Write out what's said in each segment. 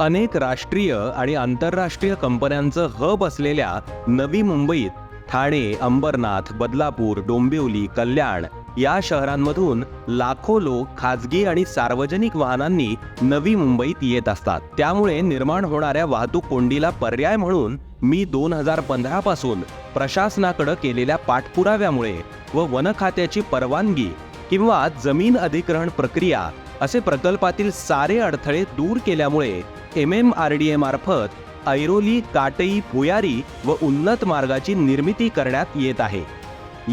अनेक राष्ट्रीय आणि आंतरराष्ट्रीय कंपन्यांचं हब असलेल्या नवी मुंबईत ठाणे अंबरनाथ बदलापूर डोंबिवली कल्याण या शहरांमधून लाखो लोक खाजगी आणि सार्वजनिक वाहनांनी नवी मुंबईत येत असतात. त्यामुळे निर्माण होणाऱ्या वाहतूक कोंडीला पर्याय म्हणून मी दोन हजार पंधरा पासून प्रशासनाकडे केलेल्या पाठपुराव्यामुळे व वन खात्याची परवानगी किंवा जमीन अधिग्रहण प्रक्रिया असे प्रकल्पातील सारे अडथळे दूर केल्यामुळे M M R D A मार्फत ऐरोली काटई भुयारी व उन्नत मार्गाची निर्मिती करण्यात येत आहे.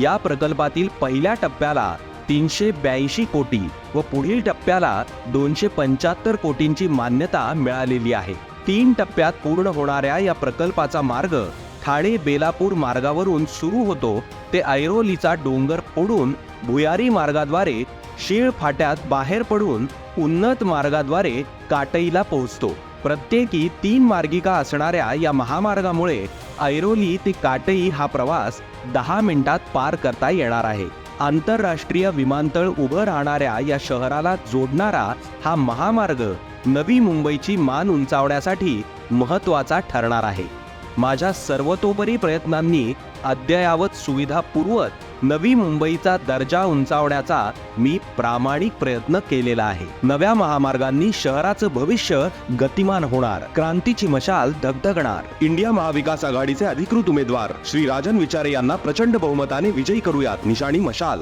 या प्रकल्पातील पहिल्या टप्प्याला तीनशे ब्याऐंशी कोटी व पुढील टप्प्याला दोनशे पंच्याहत्तर कोटींची मान्यता मिळालेली आहे. तीन टप्प्यात पूर्ण होणाऱ्या या प्रकल्पाचा मार्ग ठाणे बेलापूर मार्गावरून सुरू होतो ते ऐरोलीचा डोंगर फोडून भुयारी मार्गाद्वारे शीळ फाट्यात बाहेर पडून उन्नत मार्गाद्वारे काटईला पोहोचतो. प्रत्येकी तीन मार्गिका असणाऱ्या या महामार्गामुळे ऐरोली ते काटई हा प्रवास दहा मिनिटात पार करता येणार आहे. आंतरराष्ट्रीय विमानतळ उभं राहणाऱ्या या शहराला जोडणारा हा महामार्ग नवी मुंबईची मान उंचावण्यासाठी महत्त्वाचा ठरणार आहे. माझ्या सर्वतोपरी प्रयत्नांनी अद्ययावत सुविधा पुरवत नवी मुंबईचा दर्जा उंचावण्याचा मी प्रामाणिक प्रयत्न केलेला आहे. नव्या महामार्गांनी शहराचं भविष्य गतिमान होणार. क्रांतीची मशाल धगधगणार. इंडिया महाविकास आघाडीचे अधिकृत उमेदवार श्री राजन विचारे यांना प्रचंड बहुमताने विजयी करूयात. निशाणी मशाल.